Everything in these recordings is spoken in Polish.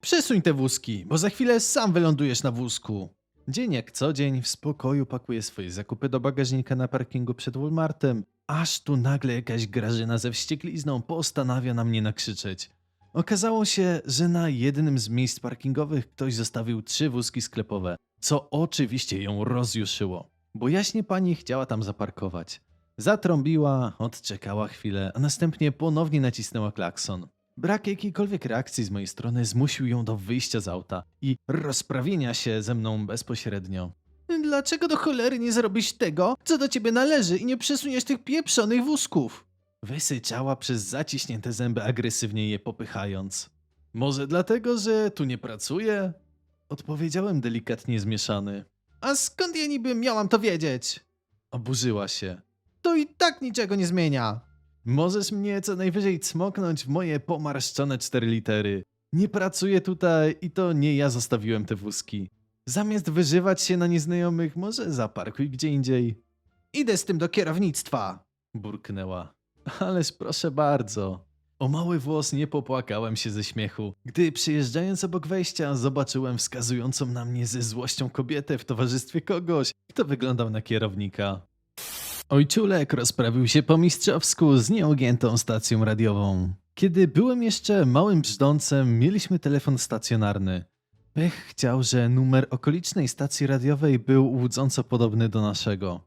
Przesuń te wózki, bo za chwilę sam wylądujesz na wózku. Dzień jak co dzień w spokoju pakuję swoje zakupy do bagażnika na parkingu przed Walmartem, aż tu nagle jakaś Grażyna ze wścieklizną postanawia na mnie nakrzyczeć. Okazało się, że na jednym z miejsc parkingowych ktoś zostawił trzy wózki sklepowe, co oczywiście ją rozjuszyło, bo jaśnie pani chciała tam zaparkować. Zatrąbiła, odczekała chwilę, a następnie ponownie nacisnęła klakson. Brak jakiejkolwiek reakcji z mojej strony zmusił ją do wyjścia z auta i rozprawienia się ze mną bezpośrednio. Dlaczego do cholery nie zrobisz tego, co do ciebie należy i nie przesuniesz tych pieprzonych wózków? Wysyczała przez zaciśnięte zęby, agresywnie je popychając. Może dlatego, że tu nie pracuję? Odpowiedziałem delikatnie zmieszany. A skąd ja niby miałam to wiedzieć? Oburzyła się. To i tak niczego nie zmienia. Możesz mnie co najwyżej cmoknąć w moje pomarszczone cztery litery. Nie pracuję tutaj i to nie ja zostawiłem te wózki. Zamiast wyżywać się na nieznajomych, może zaparkuj gdzie indziej. Idę z tym do kierownictwa, burknęła. Ależ proszę bardzo. O mały włos nie popłakałem się ze śmiechu, gdy przyjeżdżając obok wejścia zobaczyłem wskazującą na mnie ze złością kobietę w towarzystwie kogoś, kto wyglądał na kierownika. Ojczulek rozprawił się po mistrzowsku z nieugiętą stacją radiową. Kiedy byłem jeszcze małym brzdącem, mieliśmy telefon stacjonarny. Pech chciał, że numer okolicznej stacji radiowej był łudząco podobny do naszego.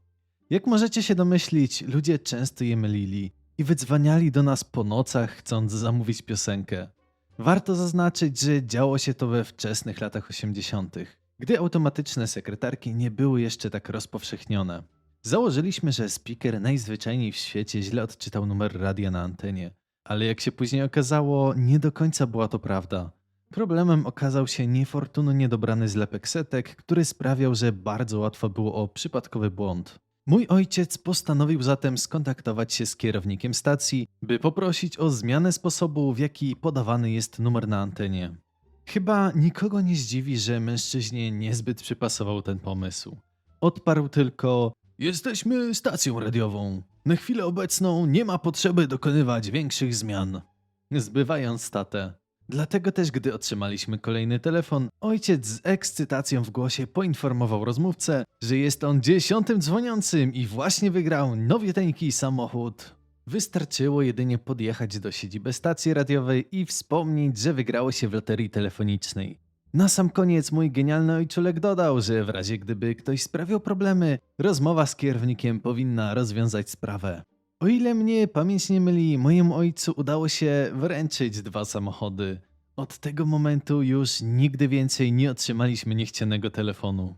Jak możecie się domyślić, ludzie często je mylili i wydzwaniali do nas po nocach, chcąc zamówić piosenkę. Warto zaznaczyć, że działo się to we wczesnych latach 80., gdy automatyczne sekretarki nie były jeszcze tak rozpowszechnione. Założyliśmy, że speaker najzwyczajniej w świecie źle odczytał numer radia na antenie, ale jak się później okazało, nie do końca była to prawda. Problemem okazał się niefortunnie dobrany zlepek setek, który sprawiał, że bardzo łatwo było o przypadkowy błąd. Mój ojciec postanowił zatem skontaktować się z kierownikiem stacji, by poprosić o zmianę sposobu, w jaki podawany jest numer na antenie. Chyba nikogo nie zdziwi, że mężczyźnie niezbyt przypasował ten pomysł. Odparł tylko: Jesteśmy stacją radiową. Na chwilę obecną nie ma potrzeby dokonywać większych zmian. Zbywając statę. Dlatego też, gdy otrzymaliśmy kolejny telefon, ojciec z ekscytacją w głosie poinformował rozmówcę, że jest on dziesiątym dzwoniącym i właśnie wygrał nowieteńki samochód. Wystarczyło jedynie podjechać do siedziby stacji radiowej i wspomnieć, że wygrało się w loterii telefonicznej. Na sam koniec mój genialny ojczulek dodał, że w razie gdyby ktoś sprawiał problemy, rozmowa z kierownikiem powinna rozwiązać sprawę. O ile mnie pamięć nie myli, mojemu ojcu udało się wręczyć dwa samochody. Od tego momentu już nigdy więcej nie otrzymaliśmy niechcianego telefonu.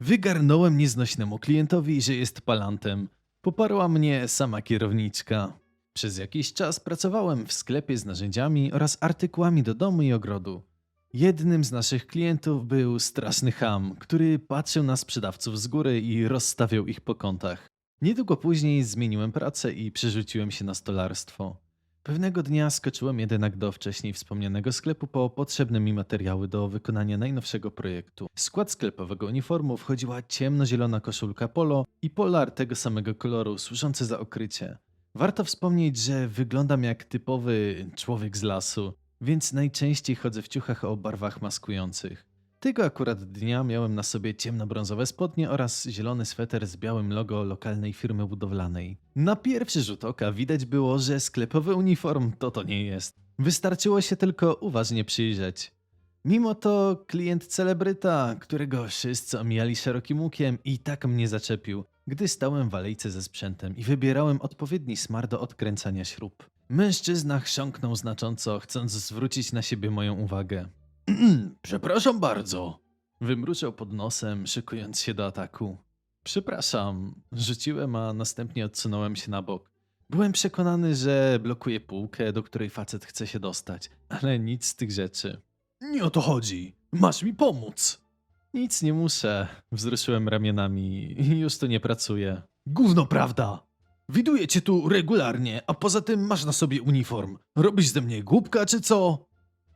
Wygarnąłem nieznośnemu klientowi, że jest palantem. Poparła mnie sama kierowniczka. Przez jakiś czas pracowałem w sklepie z narzędziami oraz artykułami do domu i ogrodu. Jednym z naszych klientów był straszny ham, który patrzył na sprzedawców z góry i rozstawiał ich po kątach. Niedługo później zmieniłem pracę i przerzuciłem się na stolarstwo. Pewnego dnia skoczyłem jednak do wcześniej wspomnianego sklepu po potrzebne mi materiały do wykonania najnowszego projektu. W skład sklepowego uniformu wchodziła ciemnozielona koszulka polo i polar tego samego koloru, służący za okrycie. Warto wspomnieć, że wyglądam jak typowy człowiek z lasu, więc najczęściej chodzę w ciuchach o barwach maskujących. Tego akurat dnia miałem na sobie ciemnobrązowe spodnie oraz zielony sweter z białym logo lokalnej firmy budowlanej. Na pierwszy rzut oka widać było, że sklepowy uniform to to nie jest. Wystarczyło się tylko uważnie przyjrzeć. Mimo to klient celebryta, którego wszyscy omijali szerokim łukiem i tak mnie zaczepił, gdy stałem w alejce ze sprzętem i wybierałem odpowiedni smar do odkręcania śrub. Mężczyzna chrząknął znacząco, chcąc zwrócić na siebie moją uwagę. Przepraszam bardzo. Wymruczał pod nosem, szykując się do ataku. Przepraszam, rzuciłem, a następnie odsunąłem się na bok. Byłem przekonany, że blokuje półkę, do której facet chce się dostać, ale nic z tych rzeczy. Nie o to chodzi. Masz mi pomóc. Nic nie muszę. Wzruszyłem ramionami. Już tu nie pracuję. Gówno prawda. Widuję cię tu regularnie, a poza tym masz na sobie uniform. Robisz ze mnie głupka czy co?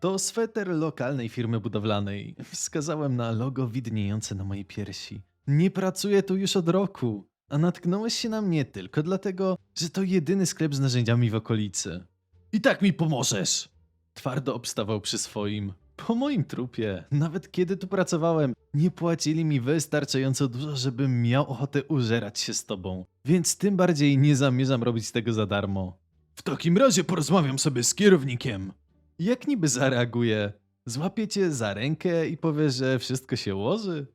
To sweter lokalnej firmy budowlanej. Wskazałem na logo widniejące na mojej piersi. Nie pracuję tu już od roku, a natknąłeś się na mnie tylko dlatego, że to jedyny sklep z narzędziami w okolicy. I tak mi pomożesz! Twardo obstawał przy swoim. Po moim trupie, nawet kiedy tu pracowałem, nie płacili mi wystarczająco dużo, żebym miał ochotę użerać się z tobą. Więc tym bardziej nie zamierzam robić tego za darmo. W takim razie porozmawiam sobie z kierownikiem. Jak niby zareaguje? Złapie cię za rękę i powie, że wszystko się ułoży?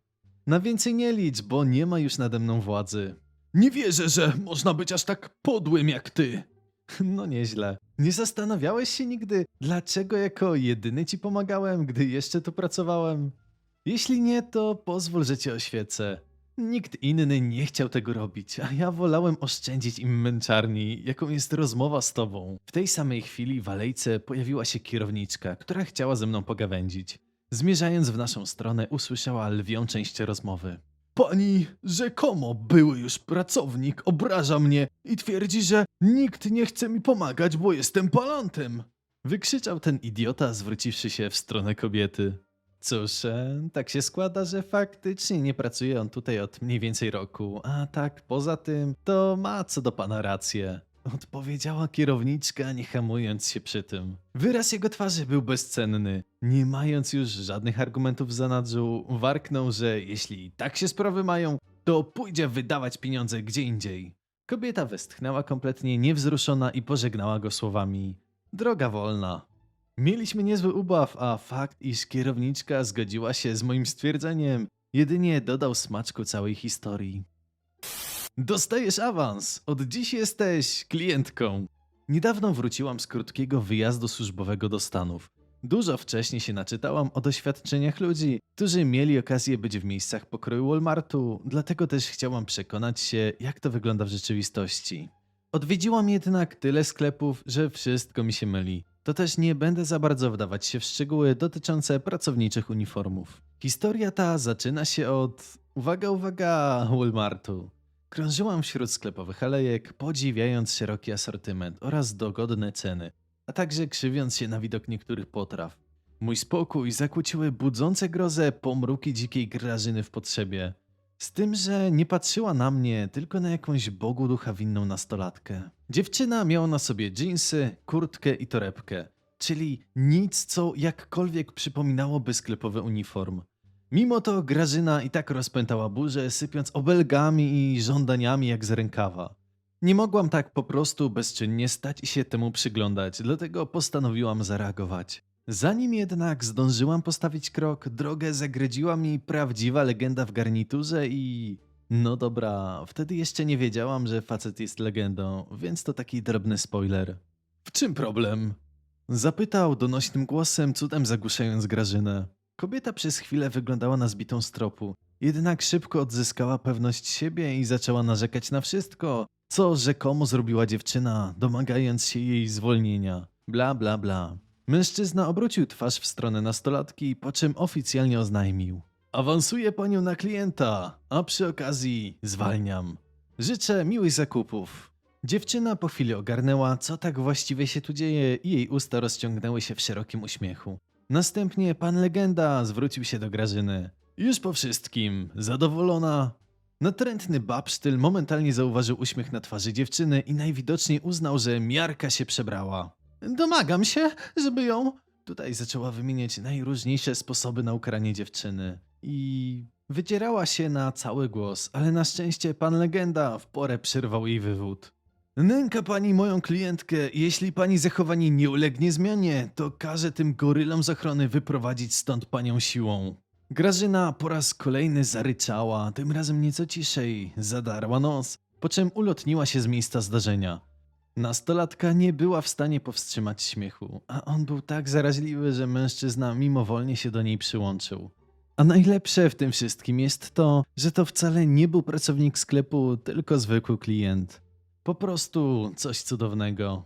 Na więcej nie licz, bo nie ma już nade mną władzy. Nie wierzę, że można być aż tak podłym jak ty. No nieźle. Nie zastanawiałeś się nigdy, dlaczego jako jedyny ci pomagałem, gdy jeszcze tu pracowałem? Jeśli nie, to pozwól, że cię oświecę. Nikt inny nie chciał tego robić, a ja wolałem oszczędzić im męczarni, jaką jest rozmowa z tobą. W tej samej chwili w alejce pojawiła się kierowniczka, która chciała ze mną pogawędzić. Zmierzając w naszą stronę, usłyszała lwią część rozmowy. Pani rzekomo były już pracownik obraża mnie i twierdzi, że nikt nie chce mi pomagać, bo jestem palantem. Wykrzyczał ten idiota, zwróciwszy się w stronę kobiety. Cóż, e, tak się składa, że faktycznie nie pracuje on tutaj od mniej więcej roku, a tak poza tym to ma co do pana rację. Odpowiedziała kierowniczka, nie hamując się przy tym. Wyraz jego twarzy był bezcenny. Nie mając już żadnych argumentów w zanadrzu, warknął, że jeśli tak się sprawy mają, to pójdzie wydawać pieniądze gdzie indziej. Kobieta westchnęła kompletnie niewzruszona i pożegnała go słowami: Droga wolna. Mieliśmy niezły ubaw, a fakt, iż kierowniczka zgodziła się z moim stwierdzeniem, jedynie dodał smaczku całej historii. Dostajesz awans. Od dziś jesteś klientką. Niedawno wróciłam z krótkiego wyjazdu służbowego do Stanów. Dużo wcześniej się naczytałam o doświadczeniach ludzi, którzy mieli okazję być w miejscach pokroju Walmartu, dlatego też chciałam przekonać się, jak to wygląda w rzeczywistości. Odwiedziłam jednak tyle sklepów, że wszystko mi się myli. To też nie będę za bardzo wdawać się w szczegóły dotyczące pracowniczych uniformów. Historia ta zaczyna się od. Uwaga, uwaga, Walmartu. Krążyłam wśród sklepowych alejek, podziwiając szeroki asortyment oraz dogodne ceny, a także krzywiąc się na widok niektórych potraw. Mój spokój zakłóciły budzące grozę pomruki dzikiej grażyny w potrzebie. Z tym, że nie patrzyła na mnie, tylko na jakąś bogu ducha winną nastolatkę. Dziewczyna miała na sobie dżinsy, kurtkę i torebkę, czyli nic, co jakkolwiek przypominałoby sklepowy uniform. Mimo to Grażyna i tak rozpętała burzę, sypiąc obelgami i żądaniami jak z rękawa. Nie mogłam tak po prostu bezczynnie stać i się temu przyglądać, dlatego postanowiłam zareagować. Zanim jednak zdążyłam postawić krok, drogę zagredziła mi prawdziwa legenda w garniturze i... No dobra, wtedy jeszcze nie wiedziałam, że facet jest legendą, więc to taki drobny spoiler. W czym problem? Zapytał donośnym głosem, cudem zagłuszając Grażynę. Kobieta przez chwilę wyglądała na zbitą stropu, jednak szybko odzyskała pewność siebie i zaczęła narzekać na wszystko, co rzekomo zrobiła dziewczyna, domagając się jej zwolnienia. Bla, bla, bla. Mężczyzna obrócił twarz w stronę nastolatki, po czym oficjalnie oznajmił. Awansuję panią na klienta, a przy okazji zwalniam. Życzę miłych zakupów. Dziewczyna po chwili ogarnęła, co tak właściwie się tu dzieje i jej usta rozciągnęły się w szerokim uśmiechu. Następnie pan legenda zwrócił się do Grażyny. Już po wszystkim, zadowolona? Natrętny babsztyl momentalnie zauważył uśmiech na twarzy dziewczyny i najwidoczniej uznał, że miarka się przebrała. Domagam się, żeby ją... Tutaj zaczęła wymieniać najróżniejsze sposoby na ukaranie dziewczyny. I wycierała się na cały głos, ale na szczęście pan legenda w porę przerwał jej wywód. Nęka pani moją klientkę jeśli pani zachowanie nie ulegnie zmianie, to każe tym gorylom z ochrony wyprowadzić stąd panią siłą. Grażyna po raz kolejny zaryczała, tym razem nieco ciszej, zadarła nos, po czym ulotniła się z miejsca zdarzenia. Nastolatka nie była w stanie powstrzymać śmiechu, a on był tak zaraźliwy, że mężczyzna mimowolnie się do niej przyłączył. A najlepsze w tym wszystkim jest to, że to wcale nie był pracownik sklepu, tylko zwykły klient. Po prostu coś cudownego.